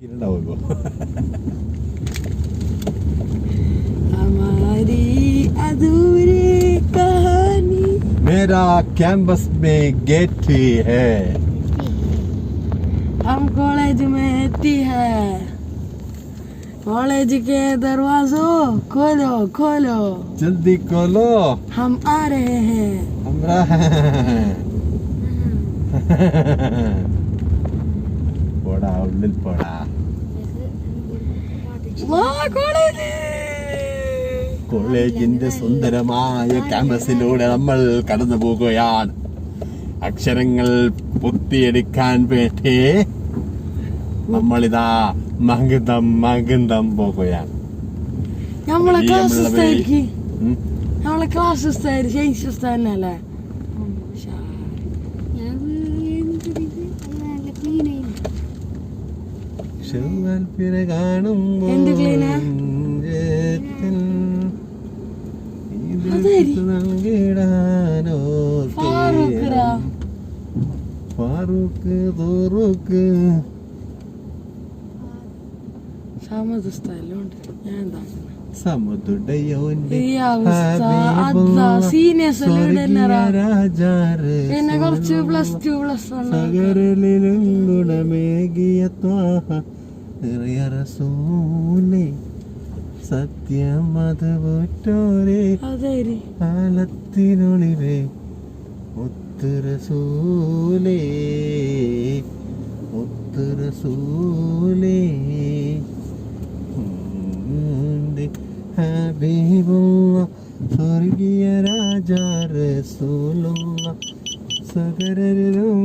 ഉണ്ടാവും ഇപ്പൊ हमारी अधूरी कहानी मेरा कैंपस में गेट है हम कॉलेज में आती है कॉलेज के दरवाजों खोलो खोलो जल्दी खोलो हम आ रहे हैं हमरा പോടാ ഉള്ളിൽ പോടാ. കോളേജിന്റെ സുന്ദരമായ ക്യാമ്പസിലൂടെ നമ്മൾ കടന്നു പോകുകയാണ്. അക്ഷരങ്ങൾ പുത്തിയെടുക്കാൻ വേണ്ടി നമ്മളിതാ മകുന്തം മകുന്തം പോകുകയാണ്. നമ്മളെ ക്ലാസ് നമ്മളെ ക്ലാസ് തന്നെ അല്ലേ ഷവ്വാൽ പിറ കാണുമ്പോൾ. ഫാറൂഖ് തോറൂക്ക് ഇവിടെ തന്നെയാ രാജാറ് പിന്നെ കുറച്ച് പ്ലസ് ടു പ്ലസ് വൺ ഗുണമേകിയ സത്യം അത് പോറ്റോരേ. കാലത്തിനുള്ളിലെ ഒത്തുറസൂലേ ഒത്തുറസൂലേ ഹബീബുള്ള സ്വർഗീയ രാജാ റസൂലുള്ള സകരരിലും